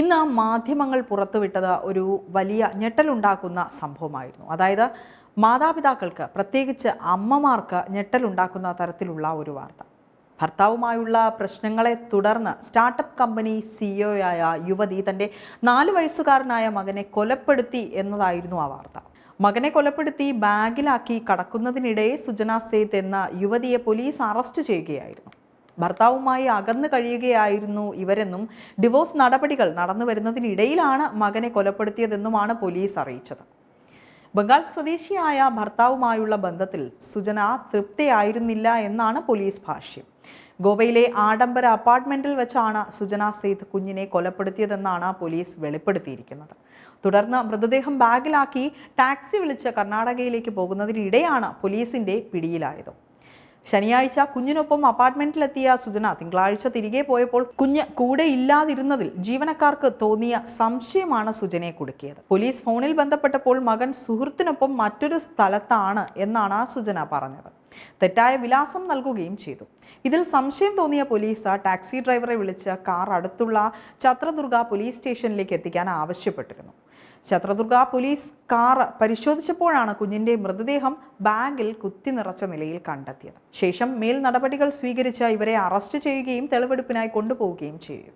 ഇന്ന് മാധ്യമങ്ങൾ പുറത്തുവിട്ടത് ഒരു വലിയ ഞെട്ടലുണ്ടാക്കുന്ന സംഭവമായിരുന്നു. അതായത് മാതാപിതാക്കൾക്ക് പ്രത്യേകിച്ച് അമ്മമാർക്ക് ഞെട്ടലുണ്ടാക്കുന്ന തരത്തിലുള്ള ഒരു വാർത്ത. ഭർത്താവുമായുള്ള പ്രശ്നങ്ങളെ തുടർന്ന് സ്റ്റാർട്ടപ്പ് കമ്പനി സിഇഒയായ യുവതി തന്റെ നാല് വയസ്സുകാരനായ മകനെ കൊലപ്പെടുത്തി എന്നതായിരുന്നു ആ വാർത്ത. മകനെ കൊലപ്പെടുത്തി ബാഗിലാക്കി കടക്കുന്നതിനിടെ സുജന സേത്ത് എന്ന യുവതിയെ പോലീസ് അറസ്റ്റ് ചെയ്യുകയായിരുന്നു. ഭർത്താവുമായി അകന്നു കഴിയുകയായിരുന്നു ഇവരെന്നും ഡിവോഴ്സ് നടപടികൾ നടന്നു വരുന്നതിനിടയിലാണ് മകനെ കൊലപ്പെടുത്തിയതെന്നുമാണ് പോലീസ് അറിയിച്ചത്. ബംഗാൾ സ്വദേശിയായ ഭർത്താവുമായുള്ള ബന്ധത്തിൽ സുജന തൃപ്തിയായിരുന്നില്ല എന്നാണ് പോലീസ് ഭാഷ്യം. ഗോവയിലെ ആഡംബര അപ്പാർട്ട്മെന്റിൽ വെച്ചാണ് സുജന സേത്ത് കുഞ്ഞിനെ കൊലപ്പെടുത്തിയതെന്നാണ് പോലീസ് വെളിപ്പെടുത്തിയിരിക്കുന്നത്. തുടർന്ന് മൃതദേഹം ബാഗിലാക്കി ടാക്സി വിളിച്ച് കർണാടകയിലേക്ക് പോകുന്നതിനിടെയാണ് പോലീസിന്റെ പിടിയിലായത്. ശനിയാഴ്ച കുഞ്ഞിനൊപ്പം അപ്പാർട്ട്മെന്റിലെത്തിയ സുജന തിങ്കളാഴ്ച തിരികെ പോയപ്പോൾ കുഞ്ഞ് കൂടെ ഇല്ലാതിരുന്നതിൽ ജീവനക്കാർക്ക് തോന്നിയ സംശയമാണ് സുജനയെ കുടുക്കിയത്. പോലീസ് ഫോണിൽ ബന്ധപ്പെട്ടപ്പോൾ മകൻ സുഹൃത്തിനൊപ്പം മറ്റൊരു സ്ഥലത്താണ് എന്നാണ് സുജന പറഞ്ഞത്. തെറ്റായ വിലാസം നൽകുകയും ചെയ്തു. ഇതിൽ സംശയം തോന്നിയ പോലീസ് ടാക്സി ഡ്രൈവറെ വിളിച്ച് കാർ അടുത്തുള്ള ഛത്രദുർഗ പോലീസ് സ്റ്റേഷനിലേക്ക് എത്തിക്കാൻ ആവശ്യപ്പെട്ടിരുന്നു. ഛത്രദുർഗ പോലീസ് കാർ പരിശോധിച്ചപ്പോഴാണ് കുഞ്ഞിന്റെ മൃതദേഹം ബാഗിൽ കുത്തി നിറച്ച നിലയിൽ കണ്ടെത്തിയത്. ശേഷം മേൽ നടപടികൾ സ്വീകരിച്ച് ഇവരെ അറസ്റ്റ് ചെയ്യുകയും തെളിവെടുപ്പിനായി കൊണ്ടുപോവുകയും ചെയ്തു.